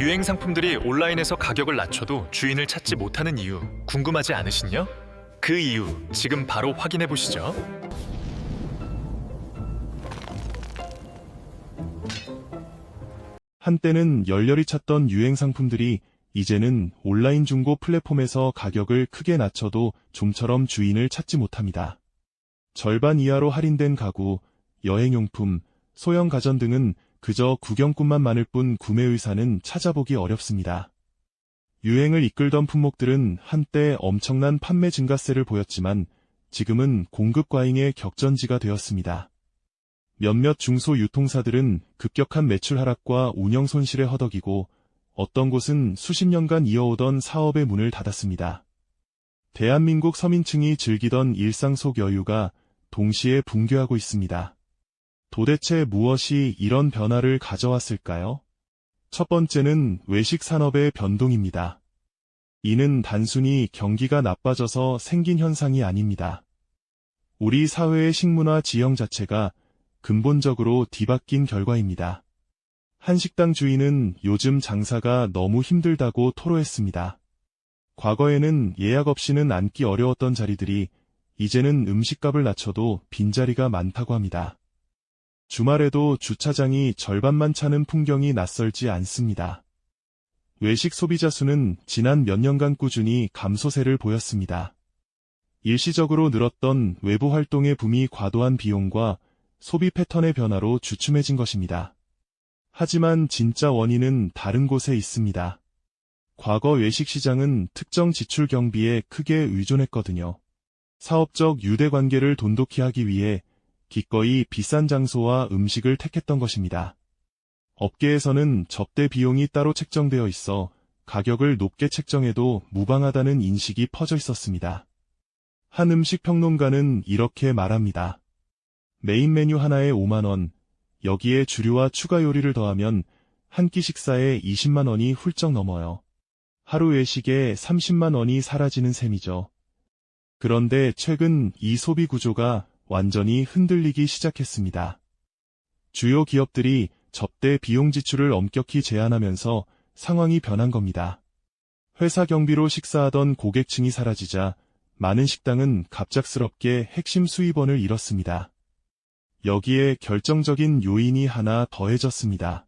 유행 상품들이 온라인에서 가격을 낮춰도 주인을 찾지 못하는 이유 궁금하지 않으신요? 그 이유 지금 바로 확인해 보시죠. 한때는 열렬히 찾던 유행 상품들이 이제는 온라인 중고 플랫폼에서 가격을 크게 낮춰도 좀처럼 주인을 찾지 못합니다. 절반 이하로 할인된 가구, 여행용품, 소형 가전 등은 그저 구경꾼만 많을 뿐 구매 의사는 찾아보기 어렵습니다. 유행을 이끌던 품목들은 한때 엄청난 판매 증가세를 보였지만 지금은 공급 과잉의 격전지가 되었습니다. 몇몇 중소 유통사들은 급격한 매출 하락과 운영 손실에 허덕이고 어떤 곳은 수십 년간 이어오던 사업의 문을 닫았습니다. 대한민국 서민층이 즐기던 일상 속 여유가 동시에 붕괴하고 있습니다. 도대체 무엇이 이런 변화를 가져왔을까요? 첫 번째는 외식 산업의 변동입니다. 이는 단순히 경기가 나빠져서 생긴 현상이 아닙니다. 우리 사회의 식문화 지형 자체가 근본적으로 뒤바뀐 결과입니다. 한 식당 주인은 요즘 장사가 너무 힘들다고 토로했습니다. 과거에는 예약 없이는 앉기 어려웠던 자리들이 이제는 음식값을 낮춰도 빈자리가 많다고 합니다. 주말에도 주차장이 절반만 차는 풍경이 낯설지 않습니다. 외식 소비자 수는 지난 몇 년간 꾸준히 감소세를 보였습니다. 일시적으로 늘었던 외부 활동의 붐이 과도한 비용과 소비 패턴의 변화로 주춤해진 것입니다. 하지만 진짜 원인은 다른 곳에 있습니다. 과거 외식 시장은 특정 지출 경비에 크게 의존했거든요. 사업적 유대 관계를 돈독히 하기 위해 기꺼이 비싼 장소와 음식을 택했던 것입니다. 업계에서는 접대 비용이 따로 책정되어 있어 가격을 높게 책정해도 무방하다는 인식이 퍼져 있었습니다. 한 음식 평론가는 이렇게 말합니다. 메인 메뉴 하나에 5만원, 여기에 주류와 추가 요리를 더하면 한 끼 식사에 20만원이 훌쩍 넘어요. 하루 외식에 30만원이 사라지는 셈이죠. 그런데 최근 이 소비 구조가 완전히 흔들리기 시작했습니다. 주요 기업들이 접대 비용 지출을 엄격히 제한하면서 상황이 변한 겁니다. 회사 경비로 식사하던 고객층이 사라지자 많은 식당은 갑작스럽게 핵심 수입원을 잃었습니다. 여기에 결정적인 요인이 하나 더해졌습니다.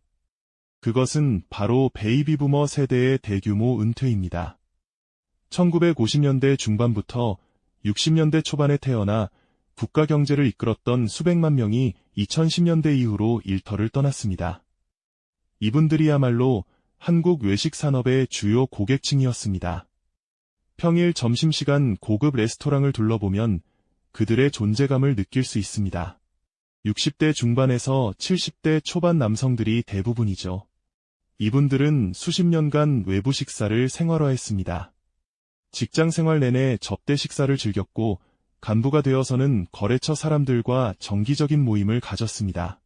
그것은 바로 베이비 부머 세대의 대규모 은퇴입니다. 1950년대 중반부터 60년대 초반에 태어나 국가 경제를 이끌었던 수백만 명이 2010년대 이후로 일터를 떠났습니다. 이분들이야말로 한국 외식 산업의 주요 고객층이었습니다. 평일 점심시간 고급 레스토랑을 둘러보면 그들의 존재감을 느낄 수 있습니다. 60대 중반에서 70대 초반 남성들이 대부분이죠. 이분들은 수십 년간 외부 식사를 생활화했습니다. 직장 생활 내내 접대 식사를 즐겼고 간부가 되어서는 거래처 사람들과 정기적인 모임을 가졌습니다.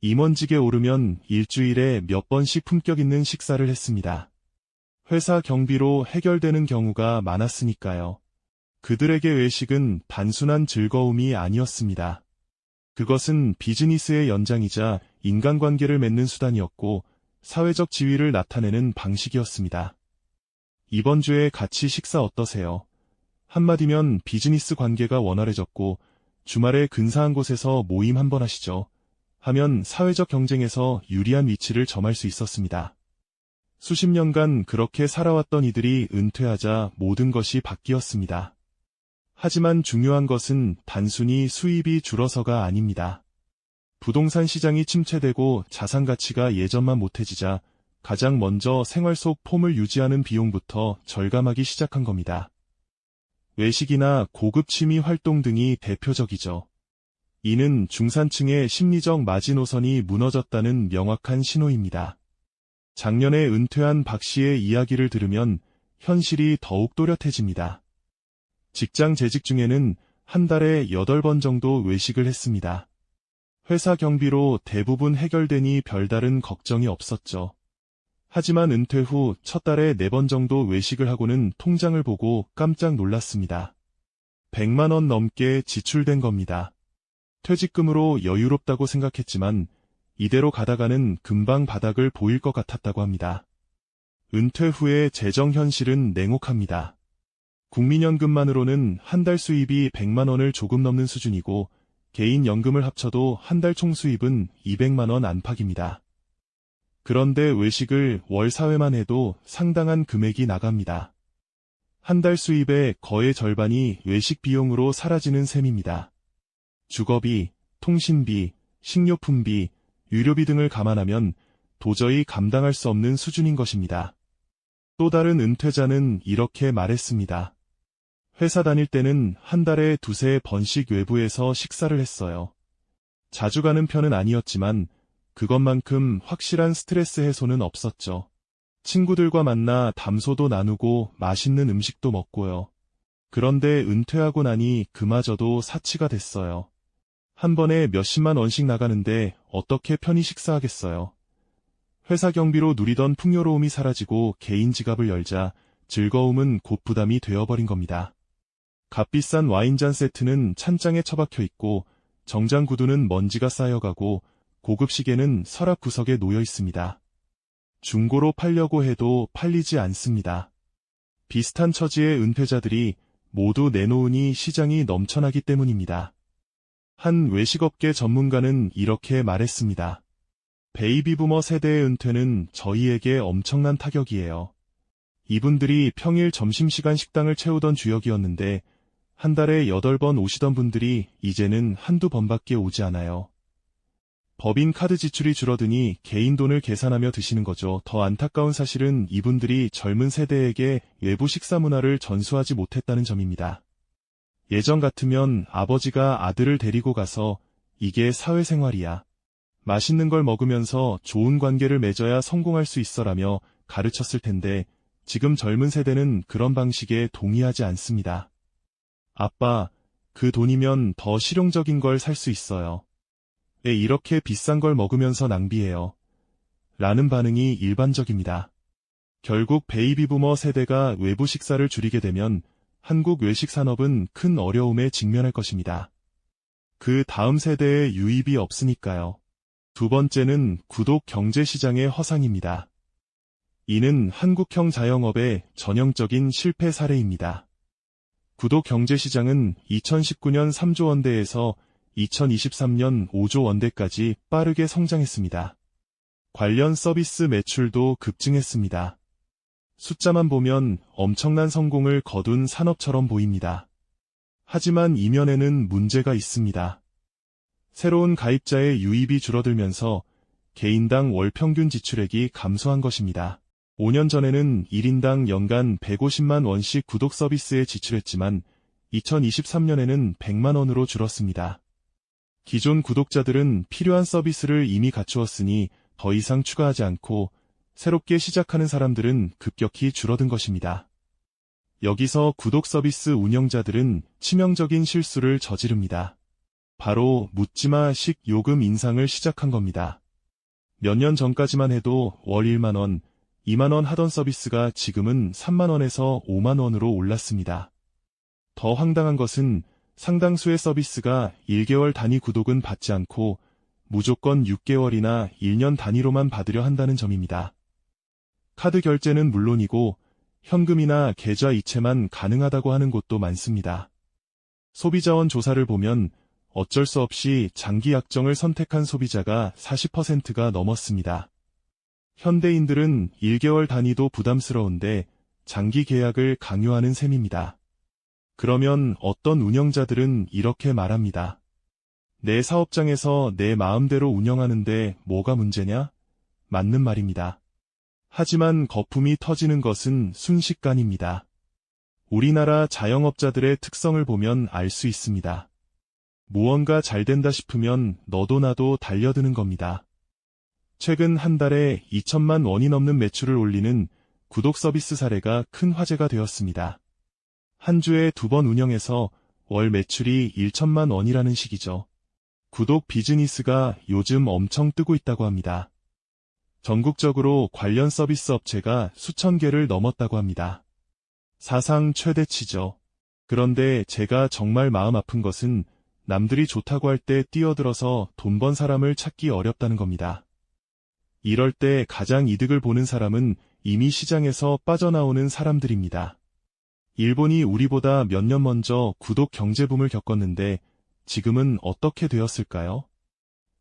임원직에 오르면 일주일에 몇 번씩 품격 있는 식사를 했습니다. 회사 경비로 해결되는 경우가 많았으니까요. 그들에게 외식은 단순한 즐거움이 아니었습니다. 그것은 비즈니스의 연장이자 인간관계를 맺는 수단이었고 사회적 지위를 나타내는 방식이었습니다. 이번 주에 같이 식사 어떠세요? 한마디면 비즈니스 관계가 원활해졌고 주말에 근사한 곳에서 모임 한번 하시죠. 하면 사회적 경쟁에서 유리한 위치를 점할 수 있었습니다. 수십 년간 그렇게 살아왔던 이들이 은퇴하자 모든 것이 바뀌었습니다. 하지만 중요한 것은 단순히 수입이 줄어서가 아닙니다. 부동산 시장이 침체되고 자산 가치가 예전만 못해지자 가장 먼저 생활 속 폼을 유지하는 비용부터 절감하기 시작한 겁니다. 외식이나 고급 취미 활동 등이 대표적이죠. 이는 중산층의 심리적 마지노선이 무너졌다는 명확한 신호입니다. 작년에 은퇴한 박 씨의 이야기를 들으면 현실이 더욱 또렷해집니다. 직장 재직 중에는 한 달에 8번 정도 외식을 했습니다. 회사 경비로 대부분 해결되니 별다른 걱정이 없었죠. 하지만 은퇴 후 첫 달에 4번 정도 외식을 하고는 통장을 보고 깜짝 놀랐습니다. 100만 원 넘게 지출된 겁니다. 퇴직금으로 여유롭다고 생각했지만 이대로 가다가는 금방 바닥을 보일 것 같았다고 합니다. 은퇴 후의 재정 현실은 냉혹합니다. 국민연금만으로는 한 달 수입이 100만 원을 조금 넘는 수준이고 개인 연금을 합쳐도 한 달 총 수입은 200만 원 안팎입니다. 그런데 외식을 월 사회만 해도 상당한 금액이 나갑니다. 한 달 수입의 거의 절반이 외식 비용으로 사라지는 셈입니다. 주거비, 통신비, 식료품비, 유료비 등을 감안하면 도저히 감당할 수 없는 수준인 것입니다. 또 다른 은퇴자는 이렇게 말했습니다. 회사 다닐 때는 한 달에 두세 번씩 외부에서 식사를 했어요. 자주 가는 편은 아니었지만 그것만큼 확실한 스트레스 해소는 없었죠. 친구들과 만나 담소도 나누고 맛있는 음식도 먹고요. 그런데 은퇴하고 나니 그마저도 사치가 됐어요. 한 번에 몇십만 원씩 나가는데 어떻게 편히 식사하겠어요. 회사 경비로 누리던 풍요로움이 사라지고 개인 지갑을 열자 즐거움은 곧 부담이 되어버린 겁니다. 값비싼 와인잔 세트는 찬장에 처박혀 있고 정장 구두는 먼지가 쌓여가고 고급 시계는 서랍 구석에 놓여 있습니다. 중고로 팔려고 해도 팔리지 않습니다. 비슷한 처지의 은퇴자들이 모두 내놓으니 시장이 넘쳐나기 때문입니다. 한 외식업계 전문가는 이렇게 말했습니다. 베이비부머 세대의 은퇴는 저희에게 엄청난 타격이에요. 이분들이 평일 점심시간 식당을 채우던 주역이었는데 한 달에 8번 오시던 분들이 이제는 한두 번밖에 오지 않아요. 법인 카드 지출이 줄어드니 개인 돈을 계산하며 드시는 거죠. 더 안타까운 사실은 이분들이 젊은 세대에게 외부 식사 문화를 전수하지 못했다는 점입니다. 예전 같으면 아버지가 아들을 데리고 가서 이게 사회생활이야. 맛있는 걸 먹으면서 좋은 관계를 맺어야 성공할 수 있어라며 가르쳤을 텐데 지금 젊은 세대는 그런 방식에 동의하지 않습니다. 아빠, 그 돈이면 더 실용적인 걸 살 수 있어요. 왜 이렇게 비싼 걸 먹으면서 낭비해요? 라는 반응이 일반적입니다. 결국 베이비부머 세대가 외부 식사를 줄이게 되면 한국 외식 산업은 큰 어려움에 직면할 것입니다. 그 다음 세대의 유입이 없으니까요. 두 번째는 구독 경제 시장의 허상입니다. 이는 한국형 자영업의 전형적인 실패 사례입니다. 구독 경제 시장은 2019년 3조 원대에서 2023년 5조 원대까지 빠르게 성장했습니다. 관련 서비스 매출도 급증했습니다. 숫자만 보면 엄청난 성공을 거둔 산업처럼 보입니다. 하지만 이면에는 문제가 있습니다. 새로운 가입자의 유입이 줄어들면서 개인당 월 평균 지출액이 감소한 것입니다. 5년 전에는 1인당 연간 150만 원씩 구독 서비스에 지출했지만 2023년에는 100만 원으로 줄었습니다. 기존 구독자들은 필요한 서비스를 이미 갖추었으니 더 이상 추가하지 않고 새롭게 시작하는 사람들은 급격히 줄어든 것입니다. 여기서 구독 서비스 운영자들은 치명적인 실수를 저지릅니다. 바로 묻지마 식 요금 인상을 시작한 겁니다. 몇 년 전까지만 해도 월 1만원, 2만원 하던 서비스가 지금은 3만원에서 5만원으로 올랐습니다. 더 황당한 것은 상당수의 서비스가 1개월 단위 구독은 받지 않고 무조건 6개월이나 1년 단위로만 받으려 한다는 점입니다. 카드 결제는 물론이고 현금이나 계좌 이체만 가능하다고 하는 곳도 많습니다. 소비자원 조사를 보면 어쩔 수 없이 장기 약정을 선택한 소비자가 40%가 넘었습니다. 현대인들은 1개월 단위도 부담스러운데 장기 계약을 강요하는 셈입니다. 그러면 어떤 운영자들은 이렇게 말합니다. 내 사업장에서 내 마음대로 운영하는데 뭐가 문제냐? 맞는 말입니다. 하지만 거품이 터지는 것은 순식간입니다. 우리나라 자영업자들의 특성을 보면 알 수 있습니다. 무언가 잘 된다 싶으면 너도 나도 달려드는 겁니다. 최근 한 달에 2천만 원이 넘는 매출을 올리는 구독 서비스 사례가 큰 화제가 되었습니다. 한 주에 두 번 운영해서 월 매출이 1천만 원이라는 식이죠. 구독 비즈니스가 요즘 엄청 뜨고 있다고 합니다. 전국적으로 관련 서비스 업체가 수천 개를 넘었다고 합니다. 사상 최대치죠. 그런데 제가 정말 마음 아픈 것은 남들이 좋다고 할 때 뛰어들어서 돈 번 사람을 찾기 어렵다는 겁니다. 이럴 때 가장 이득을 보는 사람은 이미 시장에서 빠져나오는 사람들입니다. 일본이 우리보다 몇 년 먼저 구독 경제붐을 겪었는데 지금은 어떻게 되었을까요?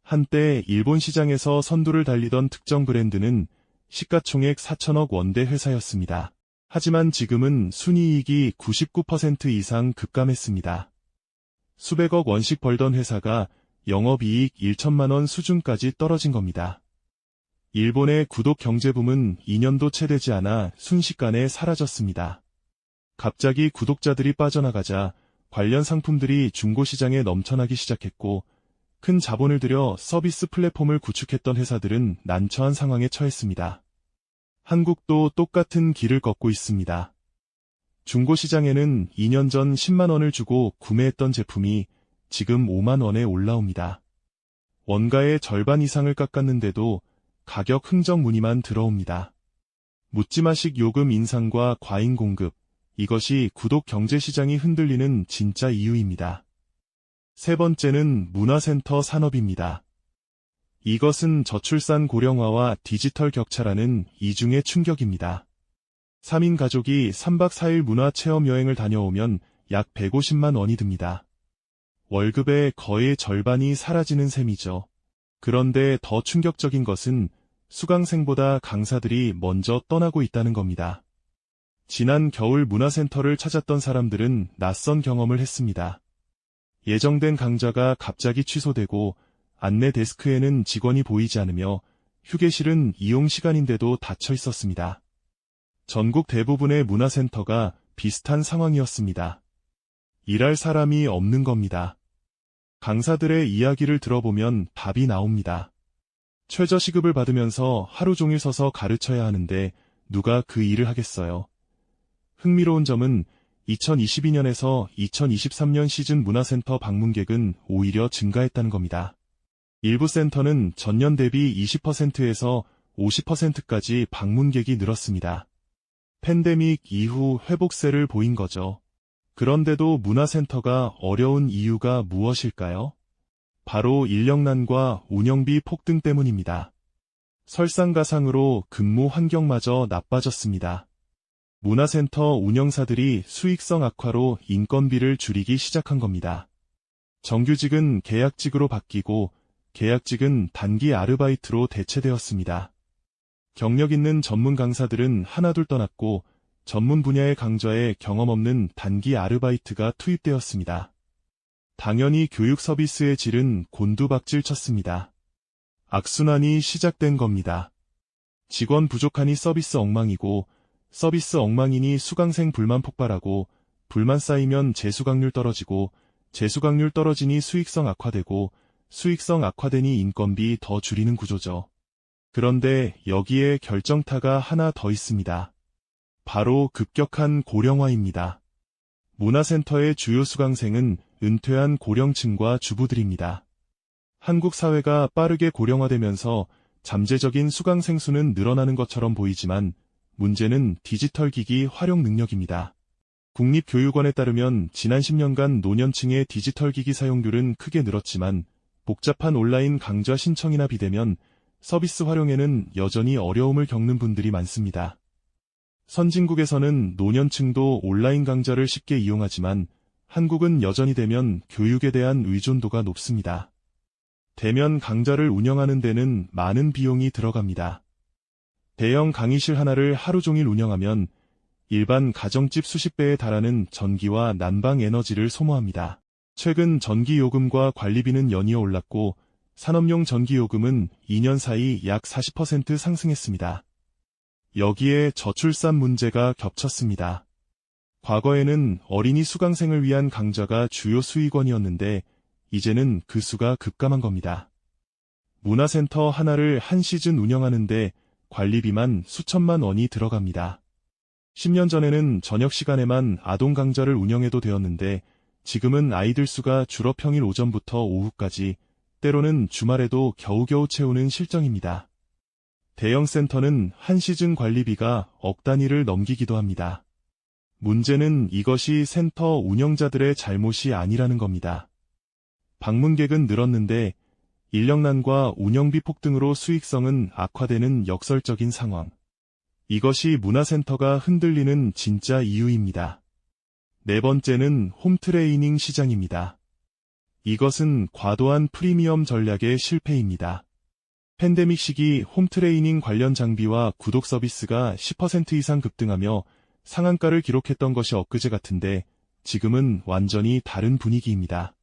한때 일본 시장에서 선두를 달리던 특정 브랜드는 시가총액 4천억 원대 회사였습니다. 하지만 지금은 순이익이 99% 이상 급감했습니다. 수백억 원씩 벌던 회사가 영업이익 1천만 원 수준까지 떨어진 겁니다. 일본의 구독 경제붐은 2년도 채 되지 않아 순식간에 사라졌습니다. 갑자기 구독자들이 빠져나가자 관련 상품들이 중고시장에 넘쳐나기 시작했고 큰 자본을 들여 서비스 플랫폼을 구축했던 회사들은 난처한 상황에 처했습니다. 한국도 똑같은 길을 걷고 있습니다. 중고시장에는 2년 전 10만 원을 주고 구매했던 제품이 지금 5만 원에 올라옵니다. 원가의 절반 이상을 깎았는데도 가격 흥정 문의만 들어옵니다. 묻지마식 요금 인상과 과잉 공급, 이것이 구독 경제 시장이 흔들리는 진짜 이유입니다. 세 번째는 문화센터 산업입니다. 이것은 저출산 고령화와 디지털 격차라는 이중의 충격입니다. 3인 가족이 3박 4일 문화 체험 여행을 다녀오면 약 150만 원이 듭니다. 월급의 거의 절반이 사라지는 셈이죠. 그런데 더 충격적인 것은 수강생보다 강사들이 먼저 떠나고 있다는 겁니다. 지난 겨울 문화센터를 찾았던 사람들은 낯선 경험을 했습니다. 예정된 강좌가 갑자기 취소되고 안내 데스크에는 직원이 보이지 않으며 휴게실은 이용 시간인데도 닫혀 있었습니다. 전국 대부분의 문화센터가 비슷한 상황이었습니다. 일할 사람이 없는 겁니다. 강사들의 이야기를 들어보면 답이 나옵니다. 최저시급을 받으면서 하루 종일 서서 가르쳐야 하는데 누가 그 일을 하겠어요. 흥미로운 점은 2022년에서 2023년 시즌 문화센터 방문객은 오히려 증가했다는 겁니다. 일부 센터는 전년 대비 20%에서 50%까지 방문객이 늘었습니다. 팬데믹 이후 회복세를 보인 거죠. 그런데도 문화센터가 어려운 이유가 무엇일까요? 바로 인력난과 운영비 폭등 때문입니다. 설상가상으로 근무 환경마저 나빠졌습니다. 문화센터 운영사들이 수익성 악화로 인건비를 줄이기 시작한 겁니다. 정규직은 계약직으로 바뀌고 계약직은 단기 아르바이트로 대체되었습니다. 경력 있는 전문 강사들은 하나둘 떠났고 전문 분야의 강좌에 경험 없는 단기 아르바이트가 투입되었습니다. 당연히 교육 서비스의 질은 곤두박질 쳤습니다. 악순환이 시작된 겁니다. 직원 부족하니 서비스 엉망이고 서비스 엉망이니 수강생 불만 폭발하고 불만 쌓이면 재수강률 떨어지고 재수강률 떨어지니 수익성 악화되고 수익성 악화되니 인건비 더 줄이는 구조죠. 그런데 여기에 결정타가 하나 더 있습니다. 바로 급격한 고령화입니다. 문화센터의 주요 수강생은 은퇴한 고령층과 주부들입니다. 한국 사회가 빠르게 고령화되면서 잠재적인 수강생 수는 늘어나는 것처럼 보이지만 문제는 디지털 기기 활용 능력입니다. 국립교육원에 따르면 지난 10년간 노년층의 디지털 기기 사용률은 크게 늘었지만 복잡한 온라인 강좌 신청이나 비대면 서비스 활용에는 여전히 어려움을 겪는 분들이 많습니다. 선진국에서는 노년층도 온라인 강좌를 쉽게 이용하지만 한국은 여전히 대면 교육에 대한 의존도가 높습니다. 대면 강좌를 운영하는 데는 많은 비용이 들어갑니다. 대형 강의실 하나를 하루 종일 운영하면 일반 가정집 수십 배에 달하는 전기와 난방 에너지를 소모합니다. 최근 전기요금과 관리비는 연이어 올랐고 산업용 전기요금은 2년 사이 약 40% 상승했습니다. 여기에 저출산 문제가 겹쳤습니다. 과거에는 어린이 수강생을 위한 강좌가 주요 수익원이었는데 이제는 그 수가 급감한 겁니다. 문화센터 하나를 한 시즌 운영하는데 관리비만 수천만 원이 들어갑니다. 10년 전에는 저녁 시간에만 아동 강좌를 운영해도 되었는데 지금은 아이들 수가 주로 평일 오전부터 오후까지 때로는 주말에도 겨우겨우 채우는 실정입니다. 대형 센터는 한 시즌 관리비가 억 단위를 넘기기도 합니다. 문제는 이것이 센터 운영자들의 잘못이 아니라는 겁니다. 방문객은 늘었는데 인력난과 운영비 폭등으로 수익성은 악화되는 역설적인 상황. 이것이 문화센터가 흔들리는 진짜 이유입니다. 네 번째는 홈트레이닝 시장입니다. 이것은 과도한 프리미엄 전략의 실패입니다. 팬데믹 시기 홈트레이닝 관련 장비와 구독 서비스가 10% 이상 급등하며 상한가를 기록했던 것이 엊그제 같은데 지금은 완전히 다른 분위기입니다.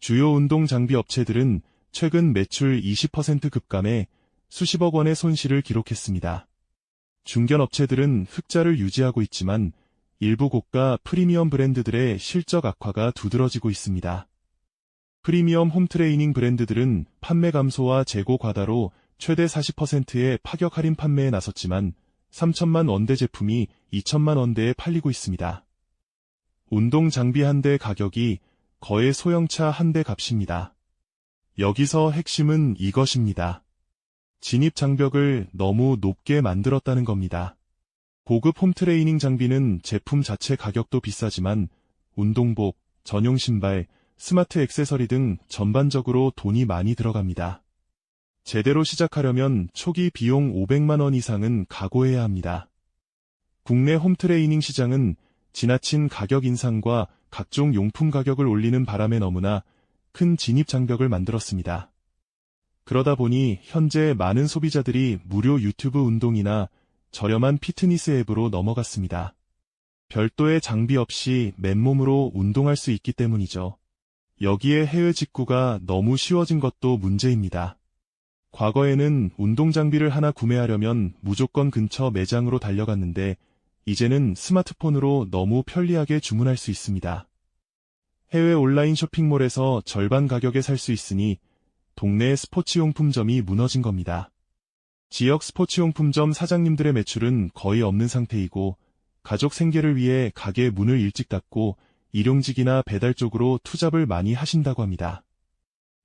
주요 운동 장비 업체들은 최근 매출 20% 급감해 수십억 원의 손실을 기록했습니다. 중견 업체들은 흑자를 유지하고 있지만 일부 고가 프리미엄 브랜드들의 실적 악화가 두드러지고 있습니다. 프리미엄 홈트레이닝 브랜드들은 판매 감소와 재고 과다로 최대 40%의 파격 할인 판매에 나섰지만 3천만 원대 제품이 2천만 원대에 팔리고 있습니다. 운동 장비 한 대 가격이 거의 소형차 한 대 값입니다. 여기서 핵심은 이것입니다. 진입 장벽을 너무 높게 만들었다는 겁니다. 고급 홈트레이닝 장비는 제품 자체 가격도 비싸지만 운동복, 전용 신발, 스마트 액세서리 등 전반적으로 돈이 많이 들어갑니다. 제대로 시작하려면 초기 비용 500만 원 이상은 각오해야 합니다. 국내 홈트레이닝 시장은 지나친 가격 인상과 각종 용품 가격을 올리는 바람에 너무나 큰 진입 장벽을 만들었습니다. 그러다 보니 현재 많은 소비자들이 무료 유튜브 운동이나 저렴한 피트니스 앱으로 넘어갔습니다. 별도의 장비 없이 맨몸으로 운동할 수 있기 때문이죠. 여기에 해외 직구가 너무 쉬워진 것도 문제입니다. 과거에는 운동 장비를 하나 구매하려면 무조건 근처 매장으로 달려갔는데 이제는 스마트폰으로 너무 편리하게 주문할 수 있습니다. 해외 온라인 쇼핑몰에서 절반 가격에 살 수 있으니 동네 스포츠용품점이 무너진 겁니다. 지역 스포츠용품점 사장님들의 매출은 거의 없는 상태이고 가족 생계를 위해 가게 문을 일찍 닫고 일용직이나 배달 쪽으로 투잡을 많이 하신다고 합니다.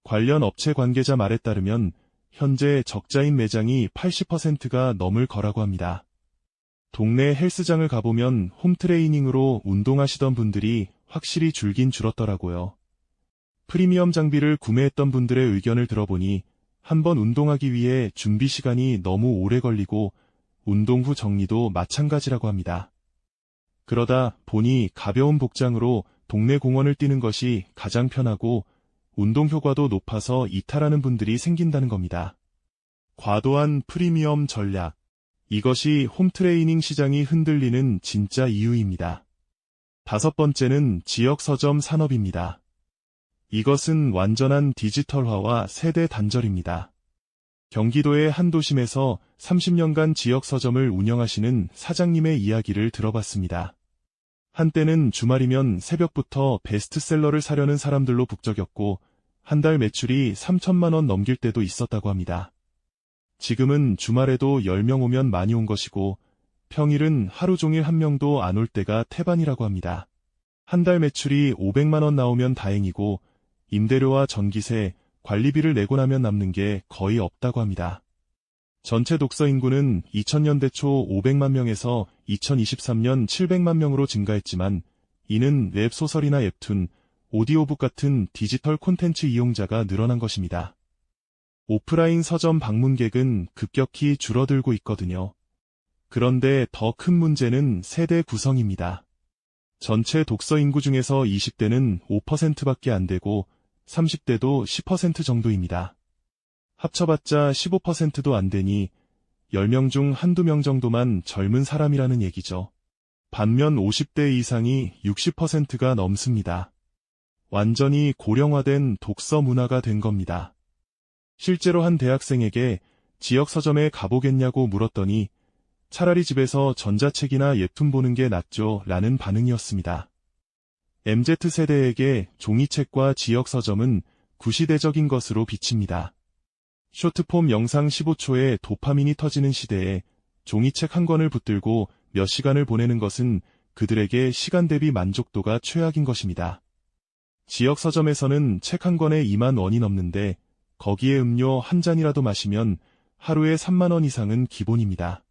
관련 업체 관계자 말에 따르면 현재 적자인 매장이 80%가 넘을 거라고 합니다. 동네 헬스장을 가보면 홈트레이닝으로 운동하시던 분들이 확실히 줄긴 줄었더라고요. 프리미엄 장비를 구매했던 분들의 의견을 들어보니 한번 운동하기 위해 준비 시간이 너무 오래 걸리고 운동 후 정리도 마찬가지라고 합니다. 그러다 보니 가벼운 복장으로 동네 공원을 뛰는 것이 가장 편하고 운동 효과도 높아서 이탈하는 분들이 생긴다는 겁니다. 과도한 프리미엄 전략. 이것이 홈트레이닝 시장이 흔들리는 진짜 이유입니다. 다섯 번째는 지역 서점 산업입니다. 이것은 완전한 디지털화와 세대 단절입니다. 경기도의 한 도심에서 30년간 지역 서점을 운영하시는 사장님의 이야기를 들어봤습니다. 한때는 주말이면 새벽부터 베스트셀러를 사려는 사람들로 북적였고 한 달 매출이 3천만 원 넘길 때도 있었다고 합니다. 지금은 주말에도 10명 오면 많이 온 것이고 평일은 하루 종일 한 명도 안 올 때가 태반이라고 합니다. 한 달 매출이 500만 원 나오면 다행이고 임대료와 전기세, 관리비를 내고 나면 남는 게 거의 없다고 합니다. 전체 독서 인구는 2000년대 초 500만 명에서 2023년 700만 명으로 증가했지만 이는 웹소설이나 웹툰, 오디오북 같은 디지털 콘텐츠 이용자가 늘어난 것입니다. 오프라인 서점 방문객은 급격히 줄어들고 있거든요. 그런데 더 큰 문제는 세대 구성입니다. 전체 독서 인구 중에서 20대는 5%밖에 안 되고 30대도 10% 정도입니다. 합쳐봤자 15%도 안 되니 10명 중 한두 명 정도만 젊은 사람이라는 얘기죠. 반면 50대 이상이 60%가 넘습니다. 완전히 고령화된 독서 문화가 된 겁니다. 실제로 한 대학생에게 지역 서점에 가보겠냐고 물었더니 차라리 집에서 전자책이나 예품 보는 게 낫죠 라는 반응이었습니다. MZ세대에게 종이책과 지역 서점은 구시대적인 것으로 비칩니다. 쇼트폼 영상 15초에 도파민이 터지는 시대에 종이책 한 권을 붙들고 몇 시간을 보내는 것은 그들에게 시간 대비 만족도가 최악인 것입니다. 지역 서점에서는 책 한 권에 2만 원이 넘는데 거기에 음료 한 잔이라도 마시면 하루에 3만 원 이상은 기본입니다.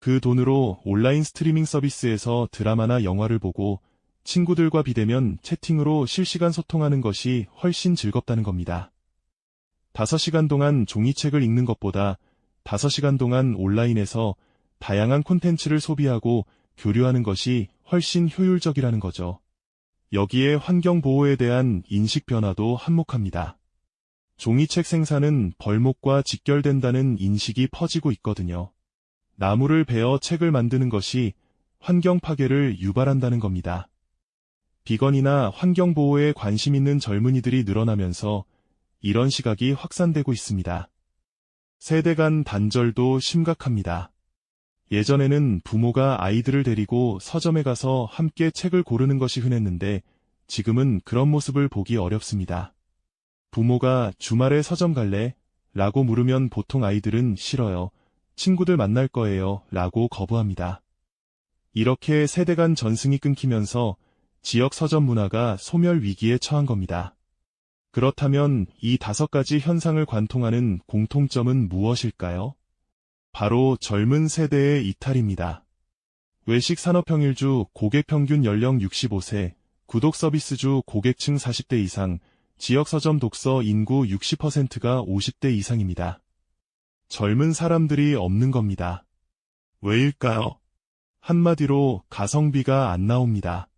그 돈으로 온라인 스트리밍 서비스에서 드라마나 영화를 보고 친구들과 비대면 채팅으로 실시간 소통하는 것이 훨씬 즐겁다는 겁니다. 5시간 동안 종이책을 읽는 것보다 5시간 동안 온라인에서 다양한 콘텐츠를 소비하고 교류하는 것이 훨씬 효율적이라는 거죠. 여기에 환경 보호에 대한 인식 변화도 한몫합니다. 종이책 생산은 벌목과 직결된다는 인식이 퍼지고 있거든요. 나무를 베어 책을 만드는 것이 환경 파괴를 유발한다는 겁니다. 비건이나 환경 보호에 관심 있는 젊은이들이 늘어나면서 이런 시각이 확산되고 있습니다. 세대 간 단절도 심각합니다. 예전에는 부모가 아이들을 데리고 서점에 가서 함께 책을 고르는 것이 흔했는데 지금은 그런 모습을 보기 어렵습니다. 부모가 주말에 서점 갈래? 라고 물으면 보통 아이들은 싫어요. 친구들 만날 거예요. 라고 거부합니다. 이렇게 세대 간 전승이 끊기면서 지역 서점 문화가 소멸 위기에 처한 겁니다. 그렇다면 이 다섯 가지 현상을 관통하는 공통점은 무엇일까요? 바로 젊은 세대의 이탈입니다. 외식 산업평일주 고객 평균 연령 65세, 구독 서비스주 고객층 40대 이상, 지역 서점 독서 인구 60%가 50대 이상입니다. 젊은 사람들이 없는 겁니다. 왜일까요? 한마디로 가성비가 안 나옵니다.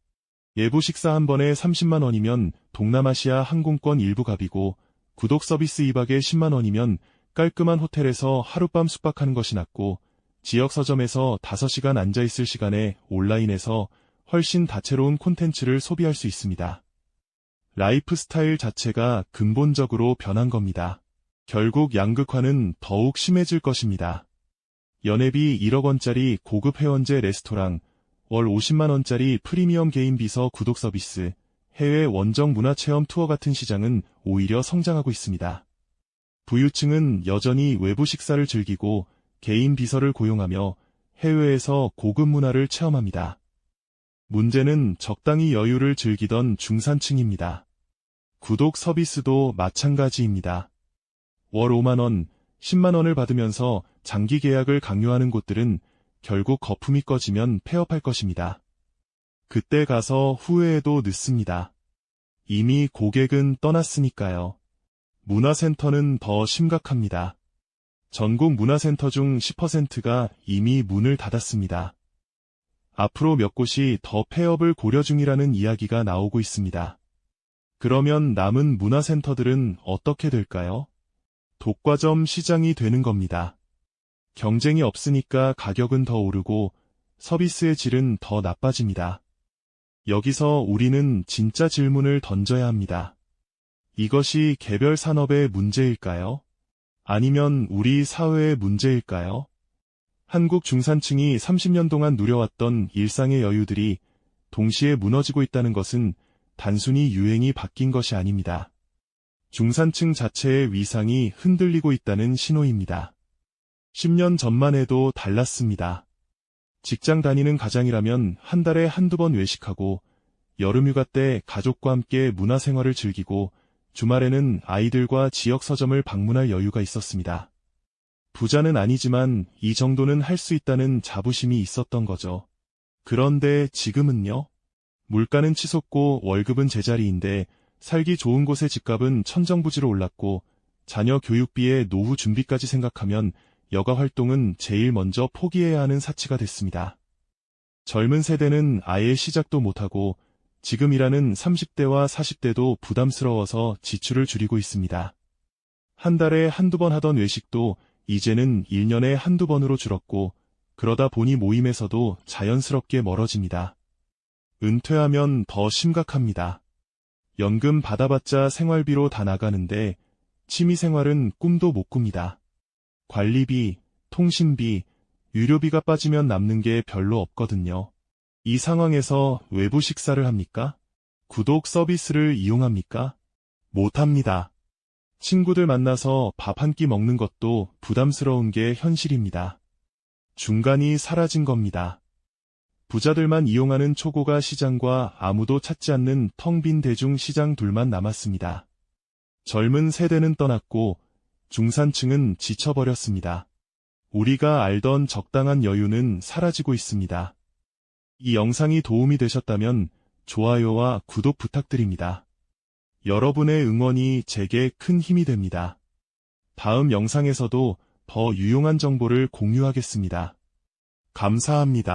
예부 식사 한 번에 30만 원이면 동남아시아 항공권 일부 갑이고 구독 서비스 2박에 10만 원이면 깔끔한 호텔에서 하룻밤 숙박하는 것이 낫고 지역 서점에서 5시간 앉아있을 시간에 온라인에서 훨씬 다채로운 콘텐츠를 소비할 수 있습니다. 라이프 스타일 자체가 근본적으로 변한 겁니다. 결국 양극화는 더욱 심해질 것입니다. 연회비 1억 원짜리 고급 회원제 레스토랑, 월 50만 원짜리 프리미엄 개인 비서 구독 서비스, 해외 원정 문화 체험 투어 같은 시장은 오히려 성장하고 있습니다. 부유층은 여전히 외부 식사를 즐기고 개인 비서를 고용하며 해외에서 고급 문화를 체험합니다. 문제는 적당히 여유를 즐기던 중산층입니다. 구독 서비스도 마찬가지입니다. 월 5만원, 10만원을 받으면서 장기 계약을 강요하는 곳들은 결국 거품이 꺼지면 폐업할 것입니다. 그때 가서 후회해도 늦습니다. 이미 고객은 떠났으니까요. 문화센터는 더 심각합니다. 전국 문화센터 중 10%가 이미 문을 닫았습니다. 앞으로 몇 곳이 더 폐업을 고려 중이라는 이야기가 나오고 있습니다. 그러면 남은 문화센터들은 어떻게 될까요? 독과점 시장이 되는 겁니다. 경쟁이 없으니까 가격은 더 오르고 서비스의 질은 더 나빠집니다. 여기서 우리는 진짜 질문을 던져야 합니다. 이것이 개별 산업의 문제일까요? 아니면 우리 사회의 문제일까요? 한국 중산층이 30년 동안 누려왔던 일상의 여유들이 동시에 무너지고 있다는 것은 단순히 유행이 바뀐 것이 아닙니다. 중산층 자체의 위상이 흔들리고 있다는 신호입니다. 10년 전만 해도 달랐습니다. 직장 다니는 가장이라면 한 달에 한두 번 외식하고 여름휴가 때 가족과 함께 문화생활을 즐기고 주말에는 아이들과 지역 서점을 방문할 여유가 있었습니다. 부자는 아니지만 이 정도는 할 수 있다는 자부심이 있었던 거죠. 그런데 지금은요? 물가는 치솟고 월급은 제자리인데 살기 좋은 곳의 집값은 천정부지로 올랐고 자녀 교육비에 노후 준비까지 생각하면 여가 활동은 제일 먼저 포기해야 하는 사치가 됐습니다. 젊은 세대는 아예 시작도 못하고 지금 일하는 30대와 40대도 부담스러워서 지출을 줄이고 있습니다. 한 달에 한두 번 하던 외식도 이제는 1년에 한두 번으로 줄었고 그러다 보니 모임에서도 자연스럽게 멀어집니다. 은퇴하면 더 심각합니다. 연금 받아봤자 생활비로 다 나가는데 취미생활은 꿈도 못 꿉니다. 관리비, 통신비, 유료비가 빠지면 남는 게 별로 없거든요. 이 상황에서 외부 식사를 합니까? 구독 서비스를 이용합니까? 못합니다. 친구들 만나서 밥 한 끼 먹는 것도 부담스러운 게 현실입니다. 중간이 사라진 겁니다. 부자들만 이용하는 초고가 시장과 아무도 찾지 않는 텅 빈 대중 시장 둘만 남았습니다. 젊은 세대는 떠났고 중산층은 지쳐버렸습니다. 우리가 알던 적당한 여유는 사라지고 있습니다. 이 영상이 도움이 되셨다면 좋아요와 구독 부탁드립니다. 여러분의 응원이 제게 큰 힘이 됩니다. 다음 영상에서도 더 유용한 정보를 공유하겠습니다. 감사합니다.